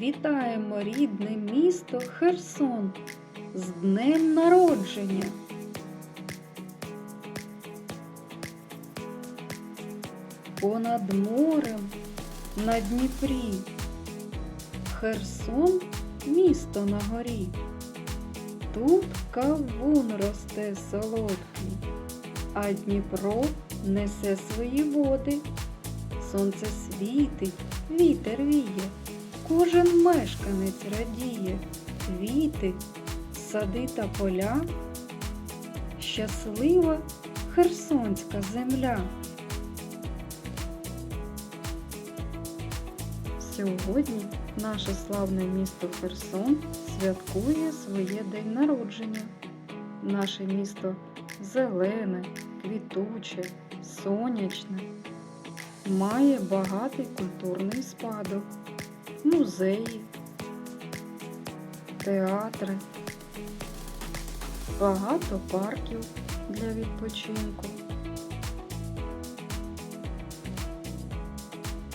Вітаємо рідне місто Херсон з днем народження. Понад морем на Дніпрі. Херсон місто на горі. Тут кавун росте солодкий, а Дніпро несе свої води. Сонце світить, вітер віє, кожен мешканець радіє, квіти, сади та поля. Щаслива херсонська земля. Сьогодні наше славне місто Херсон святкує своє день народження. Наше місто зелене, квітуче, сонячне, має багатий культурний спадок, музеї, театри, багато парків для відпочинку.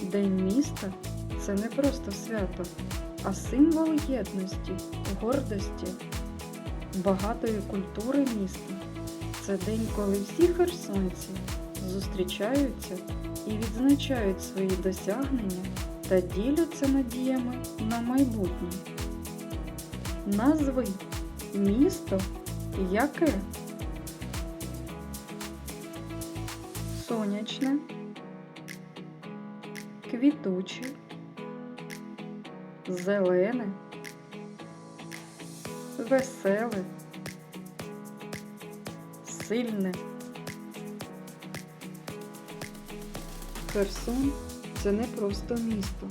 День міста це не просто свято, а символ єдності, гордості, багатої культури міста. Це день, коли всі херсонці зустрічаються і відзначають свої досягнення та діляться надіями на майбутнє. Назви місто яке? Сонячне, квітуче, зелене, веселе, сильне. Херсон це не просто місто.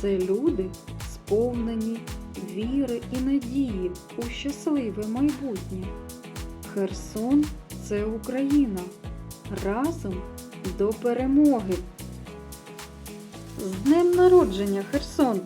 Це люди, сповнені віри і надії у щасливе майбутнє. Херсон це Україна. Разом до перемоги. З днем народження, Херсон!